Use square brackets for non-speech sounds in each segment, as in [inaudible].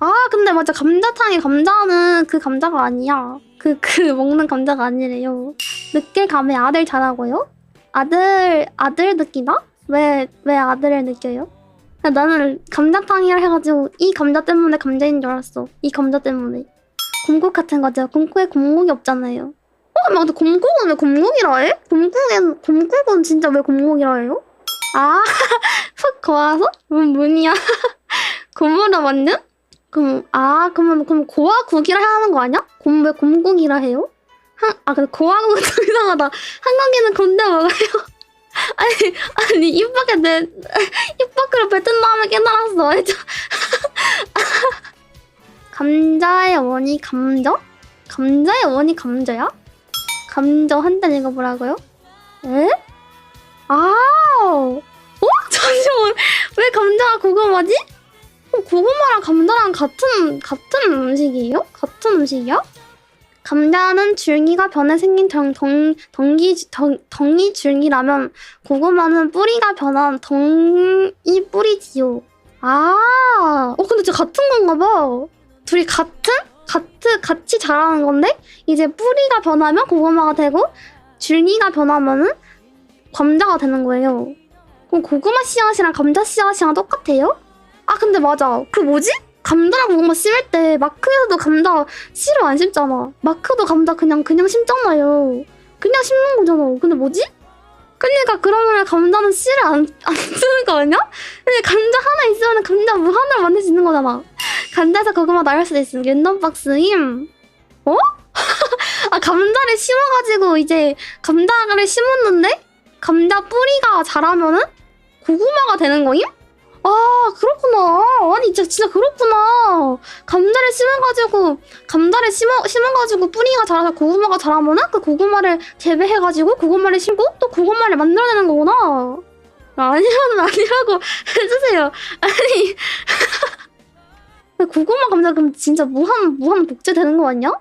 아 근데 맞아 감자탕에 감자는 그 감자가 아니야. 그그 [laughs] 먹는 감자가 아니래요. 늦게 가면 아들 자라고요? 아들 아들 느끼나? 왜 왜 아들을 느껴요? 나는 감자탕이라 해가지고 이 감자 때문에 감자인 줄 알았어. 이 감자 때문에. 곰국 같은 거죠. 곰국에 곰국이 없잖아요. 어, 근데 곰국은 왜 곰국이라 해? 곰국엔 곰국은 진짜 왜 곰국이라 해요? 아, [laughs] 푹 고와서? 뭔 문이야? 고무라 완전? 그럼 아 그러면 그럼 고아국이라 해야 하는 거 아니야? 곰 왜 곰국이라 해요? 한, 아 근데 고아국은 좀 [laughs] 이상하다. 한국에는 건데 먹어요. [laughs] 아니 아니 입 밖에 내입 [laughs] 밖으로 뱉은 다음에 깨달았어. 감자의 원이 감자? 감자의 원이 감자야? 감자 한 단 읽어보라고요? 에? 아, 어? 잠시만, 왜 감자가 고구마지? 어, 고구마랑 감자랑 같은 같은 음식이에요? 같은 음식이야? 감자는 줄기가 변해 생긴 덩, 덩, 덩기, 덩, 덩이 줄기라면 고구마는 뿌리가 변한 덩이 뿌리지요. 아, 어 근데 진짜 같은 건가 봐. 둘이 같은? 같은 같이 자라는 건데 이제 뿌리가 변하면 고구마가 되고 줄기가 변하면은 감자가 되는 거예요. 그럼 고구마 씨앗이랑 감자 씨앗이랑 똑같아요? 아 근데 맞아. 그 뭐지? 감자랑 고구마 심을 때 마크에서도 감자 씨를 안 심잖아. 마크도 감자 그냥 그냥 심잖아요. 그냥 심는 거잖아. 근데 뭐지? 그러니까 그러면 감자는 씨를 안, 안 쓰는 거 아니야? 근데 감자 하나 있으면 감자 무한으로 만들 수 있는 거잖아. 감자에서 고구마 나올 수도 있음. 랜덤 박스임. 어? [laughs] 아 감자를 심어가지고 이제 감자를 심었는데 감자 뿌리가 자라면은 고구마가 되는 거임? 아 그렇구나. 아니 진짜 진짜 그렇구나. 감자를 심어가지고 감자를 심어 심어가지고 뿌리가 자라서 고구마가 자라면은 그 고구마를 재배해가지고 고구마를 심고 또 고구마를 만들어내는 거구나. 아니라는 아니라고 [laughs] 해주세요. 아니 [laughs] 고구마 감자 그럼 진짜 무한 무한 복제 되는 거 아니야?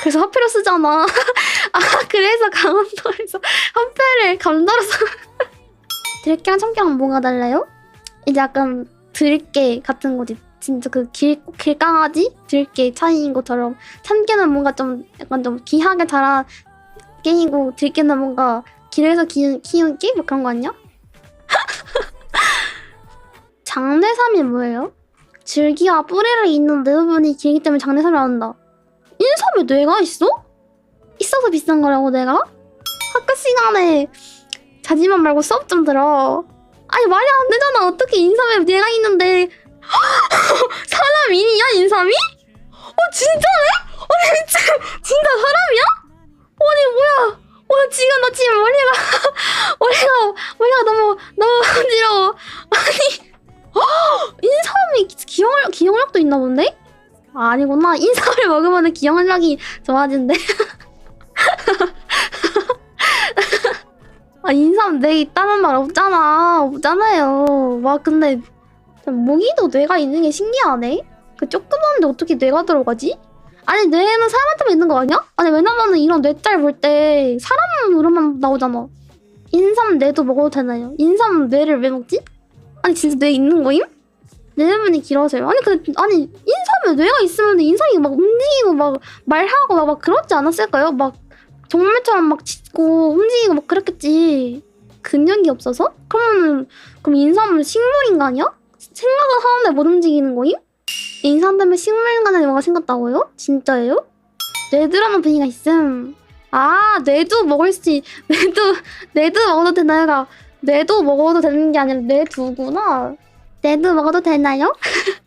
그래서 화폐로 쓰잖아. [laughs] 아 그래서 강원도에서 화폐를 감자로 써. 들깨랑 참깨랑 뭐가 달라요? 이제 약간 들깨 같은 거지. 진짜 그 길, 길강아지 들깨 차이인 것처럼 참깨는 뭔가 좀 약간 좀 귀하게 자란 깨이고 들깨는 뭔가 길에서 키, 키운 깨? 뭐 그런 거 아니야? [laughs] 장내삼이 뭐예요? 줄기와 뿌리를 잇는 내부분이 길기 때문에 장내삼이 나온다. 인삼에 뇌가 있어? 있어서 비싼 거라고 내가? 학교 시간에 자지만 말고 수업 좀 들어. 아니 말이 안 되잖아. 어떻게 인삼에 뇌가 있는데 [laughs] 사람이냐 인삼이? 어 진짜네? 아니 미친 진짜 사람이야? 아니 뭐야? 와 지금 나 지금 머리가 [laughs] 머리가 머리가 너무 너무 어지러워. 아니 [gasps] 인삼이 기억력 기억력도 있나 본데? 아, 아니구나. 인삼을 먹으면 기억력이 좋아진대. [laughs] 아, 인삼 뇌 있다는 말 없잖아. 없잖아요. 와, 근데 모기도 뇌가 있는 게 신기하네. 그 조그만데 어떻게 뇌가 들어가지? 아니 뇌는 사람한테만 있는 거 아니야? 아니 왜냐면은 이런 뇌짤 볼 때 사람으로만 나오잖아. 인삼 뇌도 먹어도 되나요? 인삼 뇌를 왜 먹지? 아니 진짜 뇌 있는 거임? 뇌부분이 길어서요. 아니 근데 아니 인삼에 뇌가 있으면 인삼이 막 움직이고 막 말하고 막, 막 그렇지 않았을까요? 막 정말처럼 막 짖고 움직이고 막 그랬겠지. 근육이 없어서? 그러면은 그럼 인삼은 식물인가 아니야? 생각을 하는데 못 움직이는 거임? 인삼 때문에 식물인간에 뭐가 생겼다고요? 진짜예요? 뇌드라는 분위기가 있음. 아 뇌도 먹을 수 있... [laughs] 뇌도 뇌도 먹어도 되나요가 뇌도 먹어도 되는 게 아니라 뇌두구나. 뇌도 먹어도 되나요? [laughs]